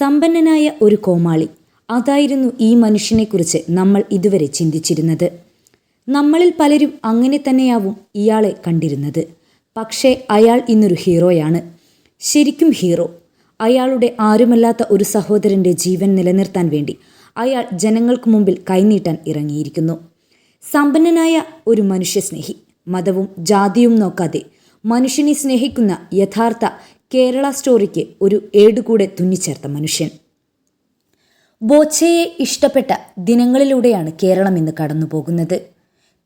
സമ്പന്നനായ ഒരു കോമാളി. അതായിരുന്നു ഈ മനുഷ്യനെക്കുറിച്ച് നമ്മൾ ഇതുവരെ ചിന്തിച്ചിരുന്നത്. നമ്മളിൽ പലരും അങ്ങനെ തന്നെയാവും ഇയാളെ കണ്ടിരുന്നത്. പക്ഷേ അയാൾ ഇന്നൊരു ഹീറോയാണ്. ശരിക്കും ഹീറോ. അയാളുടെ ആരുമല്ലാത്ത ഒരു സഹോദരന്റെ ജീവൻ നിലനിർത്താൻ വേണ്ടി അയാൾ ജനങ്ങൾക്ക് മുമ്പിൽ കൈനീട്ടാൻ ഇറങ്ങിയിരിക്കുന്നു. സമ്പന്നനായ ഒരു മനുഷ്യസ്നേഹി. മതവും ജാതിയും നോക്കാതെ മനുഷ്യനെ സ്നേഹിക്കുന്ന യഥാർത്ഥ കേരള സ്റ്റോറിക്ക് ഒരു ഏടുകൂടെ തുന്നിച്ചേർത്ത മനുഷ്യൻ. ബോച്ചയെ ഇഷ്ടപ്പെട്ട ദിനങ്ങളിലൂടെയാണ് കേരളം ഇന്ന് കടന്നുപോകുന്നത്.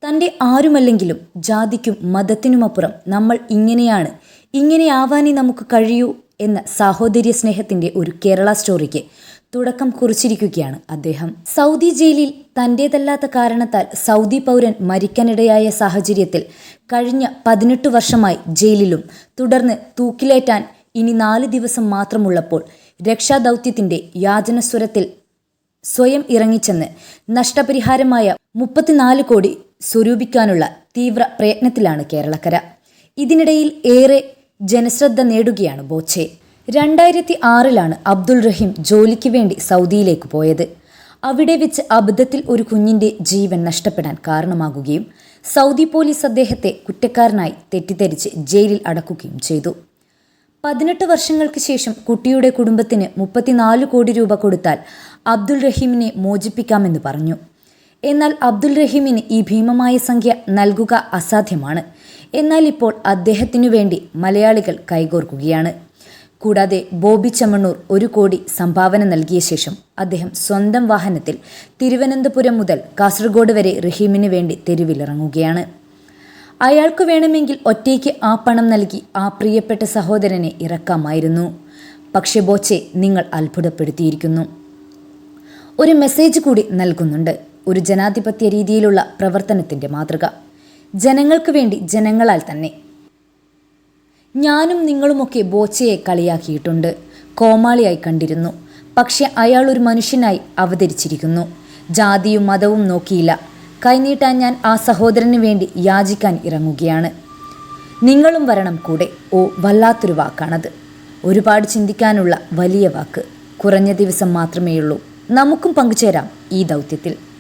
തന്റെ ആരുമല്ലെങ്കിലും ജാതിക്കും മതത്തിനുമപ്പുറം നമ്മൾ ഇങ്ങനെയാണ് ഇങ്ങനെയാവാനേ നമുക്ക് കഴിയൂ എന്ന സാഹോദര്യ സ്നേഹത്തിന്റെ ഒരു കേരള സ്റ്റോറിക്ക് തുടക്കം കുറിച്ചിരിക്കുകയാണ് അദ്ദേഹം. സൗദി ജയിലിൽ തന്റേതല്ലാത്ത കാരണത്താൽ സൗദി പൗരൻ മരിക്കാനിടയായ സാഹചര്യത്തിൽ കഴിഞ്ഞ പതിനെട്ട് വർഷമായി ജയിലിലും തുടർന്ന് തൂക്കിലേറ്റാൻ ഇനി നാല് ദിവസം മാത്രമുള്ളപ്പോൾ രക്ഷാദൗത്യത്തിന്റെ യാചനസ്വരത്തിൽ സ്വയം ഇറങ്ങിച്ചെന്ന് നഷ്ടപരിഹാരമായ മുപ്പത്തിനാല് കോടി സ്വരൂപിക്കാനുള്ള തീവ്ര പ്രയത്നത്തിലാണ് കേരളക്കര. ഇതിനിടയിൽ ഏറെ ജനശ്രദ്ധ നേടുകയാണ് ബോച്ചെ. രണ്ടായിരത്തി ആറിലാണ് അബ്ദുൾ റഹീം ജോലിക്ക് വേണ്ടി സൗദിയിലേക്ക് പോയത്. അവിടെ വെച്ച് അബദ്ധത്തിൽ ഒരു കുഞ്ഞിന്റെ ജീവൻ നഷ്ടപ്പെടാൻ കാരണമാകുകയും സൗദി പോലീസ് അദ്ദേഹത്തെ കുറ്റക്കാരനായി തെറ്റിദ്ധരിച്ച് ജയിലിൽ അടക്കുകയും ചെയ്തു. പതിനെട്ട് വർഷങ്ങൾക്ക് ശേഷം കുട്ടിയുടെ കുടുംബത്തിന് മുപ്പത്തിനാല് കോടി രൂപ കൊടുത്താൽ അബ്ദുൾ റഹീമിനെ മോചിപ്പിക്കാമെന്ന് പറഞ്ഞു. എന്നാൽ അബ്ദുൾ റഹീമിന് ഈ ഭീമമായ സംഖ്യ നൽകുക അസാധ്യമാണ്. എന്നാൽ ഇപ്പോൾ അദ്ദേഹത്തിനു വേണ്ടി മലയാളികൾ കൈകോർക്കുകയാണ്. കൂടാതെ ബോബി ചമ്മണ്ണൂർ ഒരു കോടി സംഭാവന നൽകിയ ശേഷം അദ്ദേഹം സ്വന്തം വാഹനത്തിൽ തിരുവനന്തപുരം മുതൽ കാസർഗോഡ് വരെ റഹീമിന് വേണ്ടി തെരുവിലിറങ്ങുകയാണ്. അയാൾക്ക് വേണമെങ്കിൽ ഒറ്റയ്ക്ക് ആ പണം നൽകി ആ പ്രിയപ്പെട്ട സഹോദരനെ ഇറക്കാമായിരുന്നു. പക്ഷെ ബോച്ചെ നിങ്ങൾ അത്ഭുതപ്പെടുത്തിയിരിക്കുന്നു. ഒരു മെസ്സേജ് കൂടി നൽകുന്നുണ്ട്. ഒരു ജനാധിപത്യ രീതിയിലുള്ള പ്രവർത്തനത്തിന്റെ മാതൃക. ജനങ്ങൾക്ക് വേണ്ടി ജനങ്ങളാൽ തന്നെ. ഞാനും നിങ്ങളുമൊക്കെ ബോച്ചയെ കളിയാക്കിയിട്ടുണ്ട്. കോമാളിയായി കണ്ടിരുന്നു. പക്ഷെ അയാൾ ഒരു മനുഷ്യനായി അവതരിച്ചിരിക്കുന്നു. ജാതിയും മതവും നോക്കിയില്ല. കൈനീട്ടാൻ ഞാൻ ആ സഹോദരന് വേണ്ടി യാചിക്കാൻ ഇറങ്ങുകയാണ്. നിങ്ങളും വരണം കൂടെ ഓ വല്ലാത്തൊരു വാക്കാണത്. ഒരുപാട് ചിന്തിക്കാനുള്ള വലിയ വാക്ക്. കുറഞ്ഞ ദിവസം മാത്രമേയുള്ളൂ. നമുക്കും പങ്കുചേരാം ഈ ദൗത്യത്തിൽ.